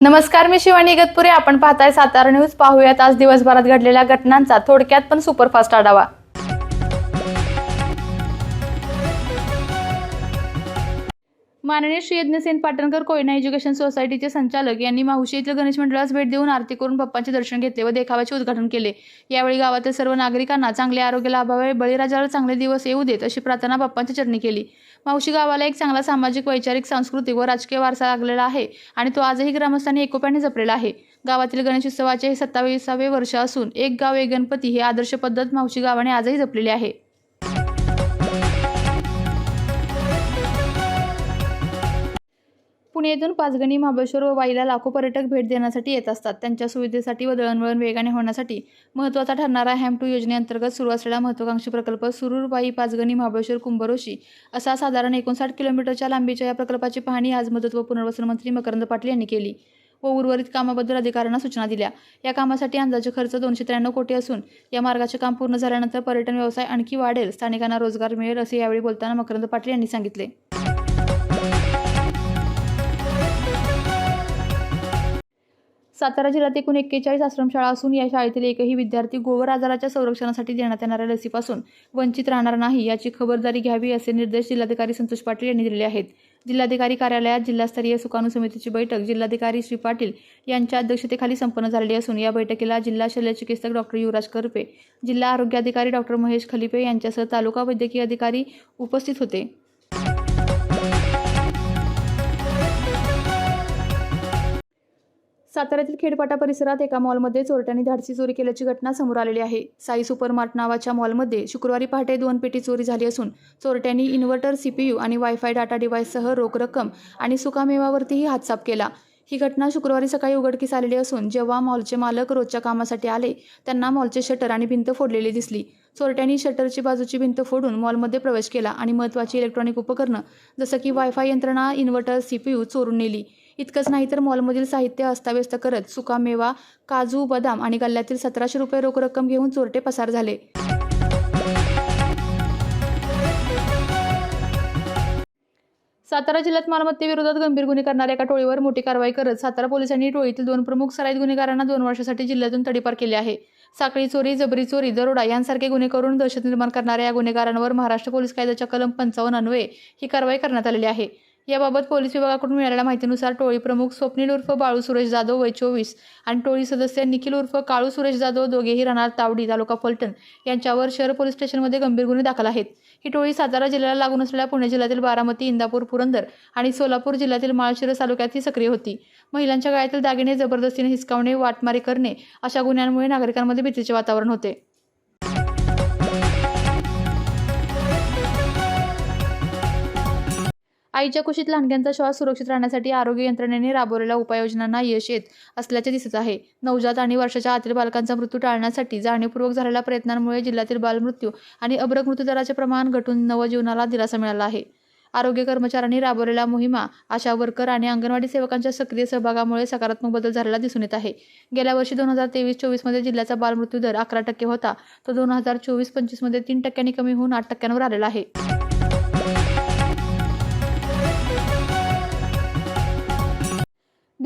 नमस्कार मी शिवानी इगतपुरे आपण पाहताय सातारा न्यूज. पाहूयात आज दिवसभरात घडलेल्या घटनांचा थोडक्यात पण सुपरफास्ट आढावा. माननीय श्री यज्ञसेन पाटणकर कोयना एज्युकेशन सोसायटीचे संचालक यांनी माहुशी येथील गणेश मंडळास भेट देऊन आरती करून बाप्पांचे दर्शन घेतले व देखाव्याचे उद्घाटन केले. यावेळी गावातील सर्व नागरिकांना चांगले आरोग्य लाभावे बळीराजाला चांगले दिवस येऊ देत अशी प्रार्थना बाप्पांच्या चरणी केली. मावशी गावाला एक चांगला सामाजिक वैचारिक सांस्कृतिक व राजकीय वारसा लागलेला आहे आणि तो आजही ग्रामस्थांनी एकोप्याने जपलेला आहे. गावातील गणेशोत्सवाचे हे सत्तावीसावे वर्ष असून एक गाव एक गणपती हे आदर्श पद्धत मावशी गावाने आजही जपलेली आहे. पुणे येथून पाचगणी महाबळेश्वर व वाईला लाखो पर्यटक भेट देण्यासाठी येत असतात. त्यांच्या सुविधेसाठी व दळणवळण वेगाने होण्यासाठी महत्त्वाचा ठरणारा हॅम टू योजनेअंतर्गत सुरू असलेला महत्त्वाकांक्षी प्रकल्प सुरूरबाई पाचगणी महाबळेश्वर कुंभरोशी. असा साधारण एकोणसाठ किलोमीटरच्या लांबीच्या या प्रकल्पाची पाहणी आज मदत व पुनर्वसन मंत्री मकरंद पाटील यांनी केली व उर्वरित कामाबद्दल अधिकाऱ्यांना सूचना दिल्या. या कामासाठी अंदाजे खर्च दोनशे त्र्याण्णव कोटी असून या मार्गाचे काम पूर्ण झाल्यानंतर पर्यटन व्यवसाय आणखी वाढेल स्थानिकांना रोजगार मिळेल असे यावेळी बोलताना मकरंद पाटील यांनी सांगितले. सातारा जिल्ह्यात एकूण एक्केचाळीस आश्रमशाळा असून या शाळेतील एकही विद्यार्थी गोवर आजाराच्या संरक्षणासाठी देण्यात येणाऱ्या लसीपासून वंचित राहणार नाही याची खबरदारी घ्यावी असे निर्देश जिल्हाधिकारी संतोष पाटील यांनी दिले आहेत. जिल्हाधिकारी कार्यालयात जिल्हास्तरीय सुकाणू समितीची बैठक जिल्हाधिकारी श्री पाटील यांच्या अध्यक्षतेखाली संपन्न झालेली असून या बैठकीला जिल्हा शल्यचिकित्सक डॉक्टर युवराज करपे जिल्हा आरोग्य अधिकारी डॉक्टर महेश खलिपे यांच्यासह तालुका वैद्यकीय अधिकारी उपस्थित होते. साताऱ्यातील खेडपाटा परिसरात एका मॉलमध्ये चोरट्यांनी धाडसी चोरी केल्याची घटना समोर आलेली आहे. साई सुपरमार्ट नावाच्या मॉलमध्ये शुक्रवारी पहाटे दोन पेटी चोरी झाली असून चोरट्यांनी इन्व्हर्टर सीपीयू आणि वायफाय डाटा डिव्हाइससह रोख रक्कम आणि सुकामेवावरतीही हातसाप केला. ही घटना शुक्रवारी सकाळी उघडकीस आलेली असून जेव्हा मॉलचे मालक रोजच्या कामासाठी आले त्यांना मॉलचे शटर आणि भिंत फोडलेली दिसली. चोरट्यांनी शटरची बाजूची भिंत फोडून मॉलमध्ये प्रवेश केला आणि महत्त्वाची इलेक्ट्रॉनिक उपकरणं जसं की वायफाय यंत्रणा इन्व्हर्टर सीपीयू चोरून नेली. इतकंच नाही तर मॉलमधील साहित्य अस्ताव्यस्त करत सुकामेवा काजू बदाम आणि गल्ल्यातील सतराशे रुपये रोख रक्कम घेऊन चोरटे पसार झाले. सातारा जिल्ह्यात मालमत्तेविरोधात गंभीर गुन्हे करणाऱ्या एका टोळीवर मोठी कारवाई करत सातारा पोलिसांनी टोळीतील दोन प्रमुख सराईत गुन्हेगारांना दोन वर्षासाठी जिल्ह्यातून तडीपार केले आहे. साखळी चोरी जबरी चोरी दरोडा यांसारखे गुन्हे करून दहशत निर्माण करणाऱ्या या गुन्हेगारांवर महाराष्ट्र पोलीस कायद्याच्या कलम पंचावन्न अन्वये ही कारवाई करण्यात आलेली आहे. याबाबत पोलीस विभागाकडून मिळालेल्या माहितीनुसार टोळी प्रमुख स्वप्नील उर्फ बाळू सुरेश जाधव वय चोवीस आणि टोळी सदस्य निखिल उर्फ काळू सुरेश जाधव दोघेही राहणार तावडी तालुका फलटण यांच्यावर शहर पोलीस स्टेशनमध्ये गंभीर गुन्हे दाखल आहेत. ही टोळी सातारा जिल्ह्याला लागून असलेल्या पुणे जिल्ह्यातील बारामती इंदापूर पुरंदर आणि सोलापूर जिल्ह्यातील माळशिरस तालुक्यात ही सक्रिय होती. महिलांच्या गळ्यातील दागिने जबरदस्तीने हिसकावणे वाटमारी करणे अशा गुन्ह्यांमुळे नागरिकांमध्ये भीतीचे वातावरण होते. आईच्या कुशीत लहानग्यांचा श्वास सुरक्षित राहण्यासाठी आरोग्य यंत्रणेने राबवलेल्या उपाययोजनांना यश येत असल्याचे दिसत आहे. नवजात आणि वर्षाच्या आतील बालकांचा मृत्यू टाळण्यासाठी जाणीवपूर्वक झालेल्या प्रयत्नांमुळे जिल्ह्यातील बालमृत्यू आणि अब्रक मृत्यूदराचे प्रमाण घटून नवजीवनाला दिलासा मिळाला आहे. आरोग्य कर्मचाऱ्यांनी राबवलेल्या मोहिमा आशा वर्कर आणि अंगणवाडी सेवकांच्या सक्रिय सहभागामुळे सकारात्मक बदल झालेला दिसून येत आहे. गेल्या वर्षी दोन हजार तेवीस चोवीसमध्ये जिल्ह्याचा बालमृत्यू दर अकरा टक्के होता. तो दोन हजार चोवीस पंचवीसमध्ये तीन टक्क्यांनी कमी होऊन आठ टक्क्यांवर आलेला आहे.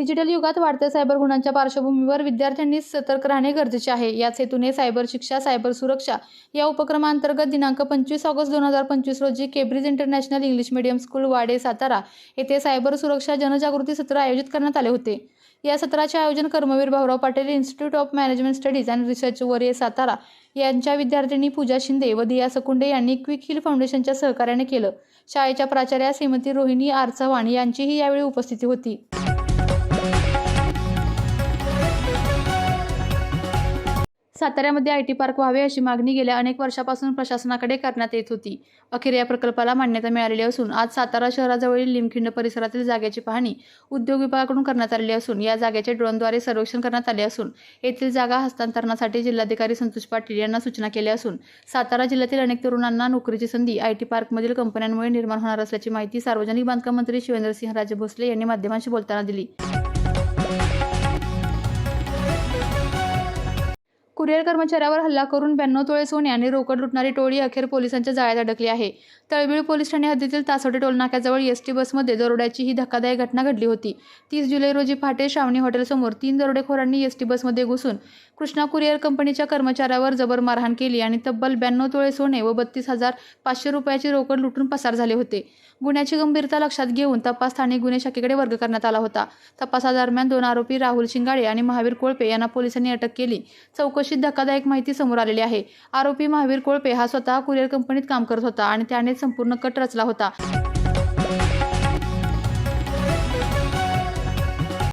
डिजिटल युगात वाढत्या सायबर गुणांच्या पार्श्वभूमीवर विद्यार्थ्यांनी सतर्क राहणे गरजेचे आहे. याच हेतूने सायबर शिक्षा सायबर सुरक्षा या उपक्रमांतर्गत दिनांक पंचवीस ऑगस्ट दोन हजार पंचवीस रोजी Cambridge international English medium school Wade Satara येथे सायबर सुरक्षा जनजागृती सत्र आयोजित करण्यात आले होते. या सत्राचे आयोजन Karmaveer Bhaurao Patil institute of management studies and research Varye Satara यांच्या विद्यार्थिनी पूजा शिंदे व दिया सकुंडे यांनी क्विक हिल फाउंडेशनच्या सहकार्याने केलं. शाळेच्या प्राचार्या श्रीमती रोहिणी आर चव्हाण यांचीही यावेळी उपस्थिती होती. साताऱ्यामध्ये आय टी पार्क व्हावे अशी मागणी गेल्या अनेक वर्षापासून प्रशासनाकडे करण्यात येत होती. अखेर या प्रकल्पाला मान्यता मिळालेली असून आज सातारा शहराजवळील लिमखिंड परिसरातील जागेची पाहणी उद्योग विभागाकडून करण्यात आलेली असून या जागेचे ड्रोनद्वारे सर्वेक्षण करण्यात आले असून येथील जागा हस्तांतरणासाठी जिल्हाधिकारी संतोष पाटील यांना सूचना केल्या असून सातारा जिल्ह्यातील अनेक तरुणांना नोकरीची संधी आय टी पार्कमधील कंपन्यांमुळे निर्माण होणार असल्याची माहिती सार्वजनिक बांधकाम मंत्री शिवेंद्रसिंह राजे भोसले यांनी माध्यमांशी बोलताना दिली. कुरिअर कर्मचाऱ्यावर हल्ला करून ब्याण्णव तोळे सोने आणि रोकड लुटणारी टोळी अखेर पोलिसांच्या जाळ्यात अडकली आहे. तळबिळ पोलीस ठाणे हद्दीतील तासोटे टोलनाक्याजवळ एस टी बसमध्ये दरोड्याची ही धक्कादायक घटना घडली होती. तीस जुलै रोजी पहाटे श्रावणी हॉटेलसमोर तीन दरोडेखोरांनी एस टी बसमध्ये घुसून कृष्णा कुरिअर कंपनीच्या कर्मचाऱ्यावर जबर मारहाण केली आणि तब्बल ब्याण्णव तोळे सोने व बत्तीस हजार पाचशे रुपयाची रोकड लुटून पसार झाले होते. गुन्ह्याची गंभीरता लक्षात घेऊन तपास स्थानिक गुन्हे शाखेकडे वर्ग करण्यात आला होता. तपासादरम्यान दोन आरोपी राहुल शिंगाळे आणि महावीर कोळपे यांना पोलिसांनी अटक केली. चौकशी चौकशीत धक्कादायक माहिती समोर आलेली आहे. आरोपी महावीर कोळपे हा स्वतः कुरिअर कंपनीत काम करत होता आणि त्याने संपूर्ण कट रचला होता.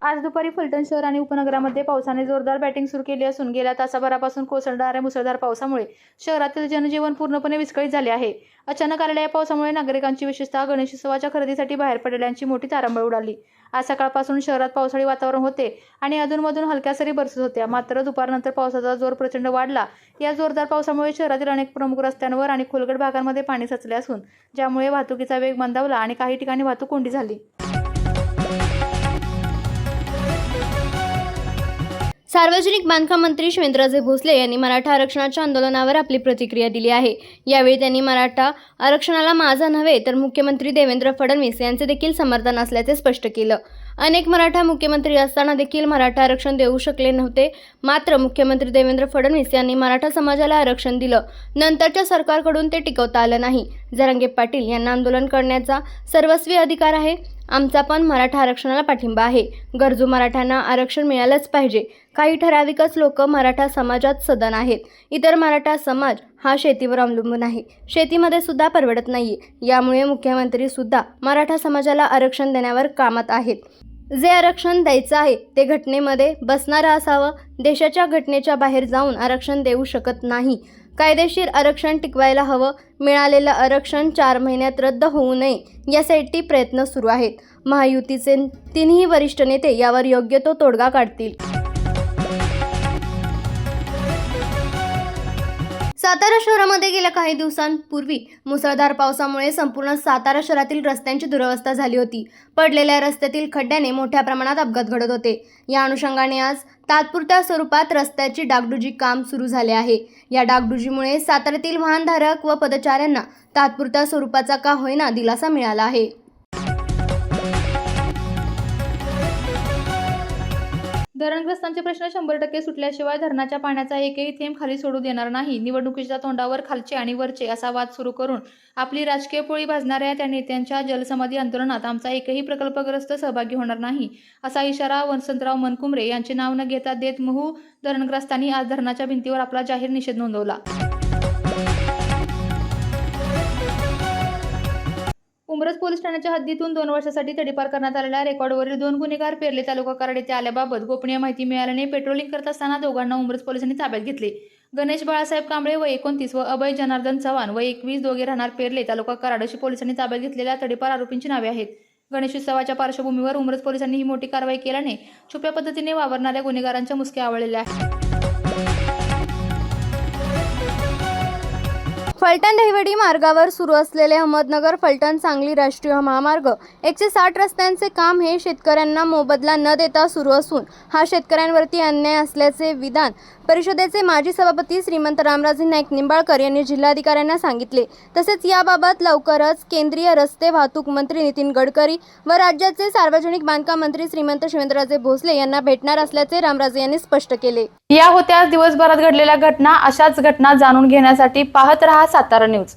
आज दुपारी फलटण शहर आणि उपनगरामध्ये पावसाने जोरदार बॅटिंग सुरू केली असून गेल्या तासाभरापासून कोसळणाऱ्या मुसळधार पावसामुळे शहरातील जनजीवन पूर्णपणे विस्कळीत झाले आहे. अचानक आलेल्या या पावसामुळे नागरिकांची विशेषतः गणेशोत्सवाच्या खरेदीसाठी बाहेर पडलेल्यांची मोठी तारांबळ उडाली. आज सकाळपासून शहरात पावसाळी वातावरण होते आणि अधूनमधून हलक्या सरी बरसत होत्या. मात्र दुपारनंतर पावसाचा जोर प्रचंड वाढला. या जोरदार पावसामुळे शहरातील अनेक प्रमुख रस्त्यांवर आणि खोलगट भागांमध्ये पाणी साचले असून ज्यामुळे वाहतुकीचा वेग मंदावला आणि काही ठिकाणी वाहतूक कोंडी झाली. सार्वजनिक बांधकाम मंत्री शिवेंद्रजे भोसले यांनी मराठा आरक्षणाच्या आंदोलनावर आपली प्रतिक्रिया दिली आहे. यावेळी त्यांनी मराठा आरक्षणाला माझा नव्हे तर मुख्यमंत्री देवेंद्र फडणवीस यांचे देखील समर्थन असल्याचे स्पष्ट केलं. अनेक मराठा मुख्यमंत्री असताना देखील मराठा आरक्षण देऊ शकले नव्हते. मात्र मुख्यमंत्री देवेंद्र फडणवीस यांनी मराठा समाजाला आरक्षण दिलं. नंतरच्या सरकारकडून ते टिकवता आलं नाही. जरांगे पाटील यांना आंदोलन करण्याचा सर्वस्वी अधिकार आहे. आमचा पण मराठा आरक्षणाला पाठिंबा आहे. गरजू मराठ्यांना आरक्षण मिळालंच पाहिजे. काही ठराविकच लोक मराठा समाजात सदन आहेत. इतर मराठा समाज हा शेतीवर अवलंबून आहे. शेतीमध्ये सुद्धा परवडत नाही यामुळे मुख्यमंत्री सुद्धा मराठा समाजाला आरक्षण देण्यावर कामात आहेत. जे आरक्षण द्यायचं आहे ते घटनेमध्ये बसणारं असावं. देशाच्या घटनेच्या बाहेर जाऊन आरक्षण देऊ शकत नाही. कायदेशीर आरक्षण टिकवायला हवं. मिळालेलं आरक्षण चार महिन्यात रद्द होऊ नये यासाठी प्रयत्न सुरू आहेत. महायुतीचे तिन्ही वरिष्ठ नेते यावर योग्य तो तोडगा काढतील. सातारा शहरामध्ये गेल्या काही दिवसांपूर्वी मुसळधार पावसामुळे संपूर्ण सातारा शहरातील रस्त्यांची दुरवस्था झाली होती. पडलेल्या रस्त्यातील खड्ड्याने मोठ्या प्रमाणात अपघात घडत होते. या अनुषंगाने आज तात्पुरत्या स्वरूपात रस्त्याची डागडुजी काम सुरू झाले आहे. या डागडुजीमुळे साताऱ्यातील वाहनधारक व पदचाऱ्यांना तात्पुरत्या स्वरूपाचा का होईना दिलासा मिळाला आहे. धरणग्रस्तांचे प्रश्न शंभर टक्के सुटल्याशिवाय धरणाच्या पाण्याचा एकही थेंब खाली सोडू देणार नाही. निवडणुकीच्या तोंडावर खालचे आणि वरचे असा वाद सुरू करून आपली राजकीय पोळी भाजणाऱ्या त्या नेत्यांच्या जलसमाधी आंदोलनात आमचा एकही प्रकल्पग्रस्त सहभागी होणार नाही असा इशारा वसंतराव मनकुमरे यांचे नाव न घेता देत महू धरणग्रस्तांनी आज धरणाच्या भिंतीवर आपला जाहीर निषेध नोंदवला. उमरज पोलीस ठाण्याच्या हद्दीतून दोन वर्षासाठी तडीपार करण्यात आलेल्या रेकॉर्डवरील दोन गुन्हेगार पेरले तालुका कराड येथे आल्याबाबत गोपनीय माहिती मिळाल्याने पेट्रोलिंग करत असताना दोघांना उमरज पोलिसांनी ताब्यात घेतले. गणेश बाळासाहेब कांबळे व एकोणतीस व अभय जनार्दन चव्हाण व एकवीस दोघे राहणार पेरले तालुका कराड अशी पोलिसांनी ताब्यात घेतलेल्या तडीपार आरोपींची नावे आहेत. गणेशोत्सवाच्या पार्श्वभूमीवर उमरज पोलिसांनी ही मोठी कारवाई केल्याने छुप्या पद्धतीने वावरणाऱ्या गुन्हेगारांच्या मुसक्या आवळलेल्या आहेत. फलटण दहिवडी मार्गावर सुरू असलेले अहमदनगर फलटण सांगली राष्ट्रीय महामार्ग एकशे साठ रस्त्यांचे काम हे शेतकऱ्यांना मोबदला न देता सुरू असून हा शेतकऱ्यांवरती अन्याय असल्याचे विधान परिषदेचे माजी सभापती श्रीमंत रामराजे नाईक निंबाळकर यांनी जिल्हाधिकाऱ्यांना सांगितले. तसेच याबाबत लवकरच केंद्रीय रस्ते वाहतूक मंत्री नितीन गडकरी व राज्याचे सार्वजनिक बांधकाम मंत्री श्रीमंत शिवेंद्रराजे भोसले यांना भेटणार असल्याचे रामराजे यांनी स्पष्ट केले. या होत्या दिवसभरात घडलेल्या घटना अशाच घटना जाणून घेण्यासाठी पाहत राहा सातारा न्यूज